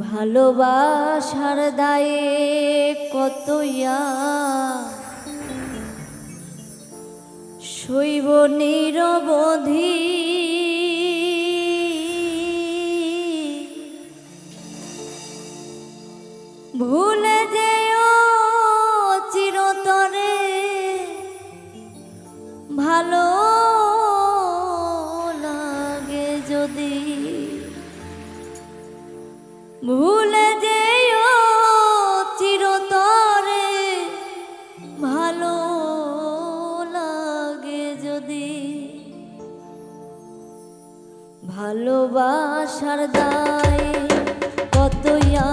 ভালোবাসার দায়ে কত শৈব নিরবধি। ভুলে ভুলে যেও চিরতরে। ভালো লাগে যদি ভালোবাসার দায় কত ইয়া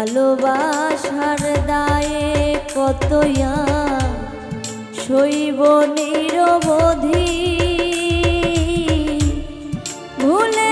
ভালোবাসার দায়ে কতয়া শৈব নিরবধি। ভুলে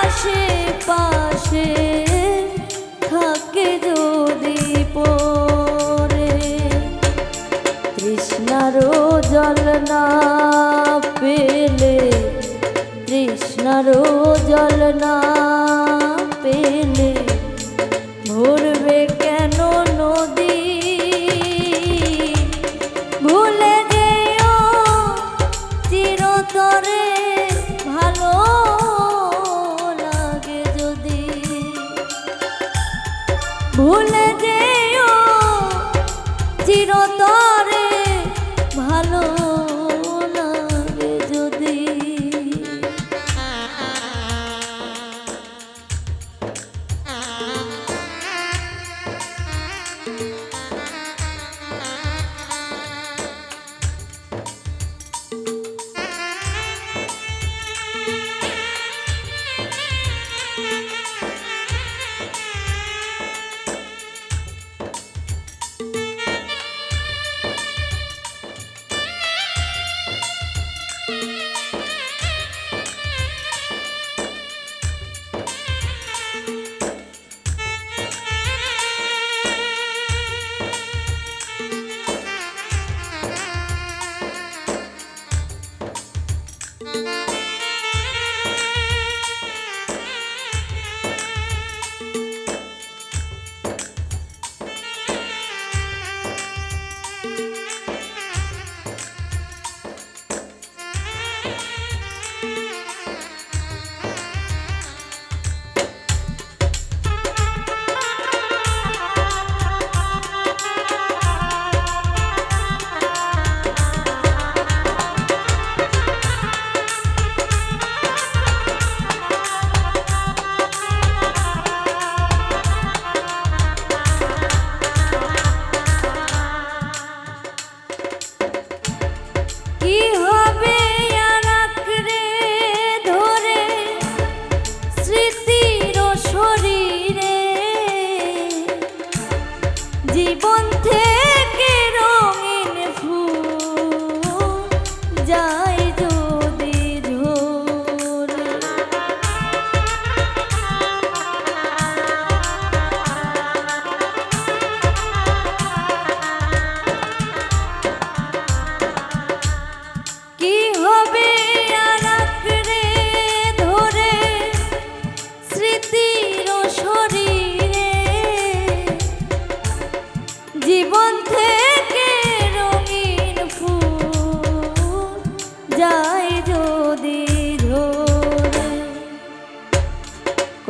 আসে পাশে থাকে যদি পরে। তৃষ্ণারও জল না পেলে তৃষ্ণারও জল না পেলে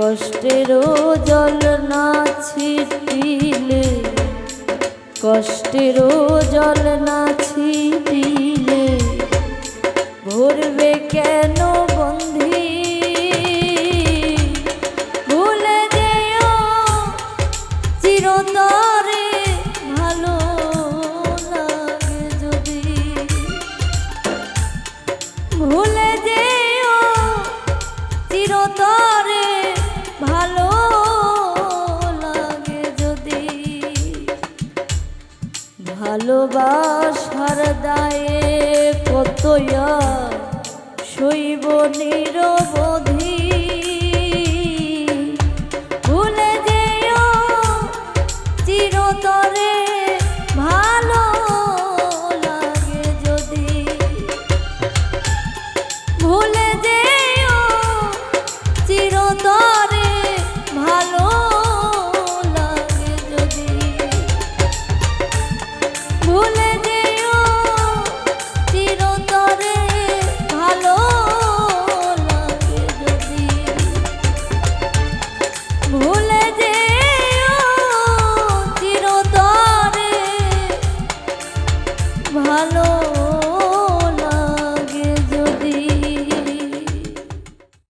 কষ্টেরও জল না ছিটিলে কষ্টেরও জল না ছিটিলে, ভরবে কেন বন্ধি? ভুলে যেও চিরতরে ভালো লাগে যদি। ভুলে যেও চিরতরে ভালোবাসার দায়ে কতয়া শৈব নিরবধি। ভুলে যেও চিরতরে ভালো লাগে যদি। ভুলে যেও চিরতরে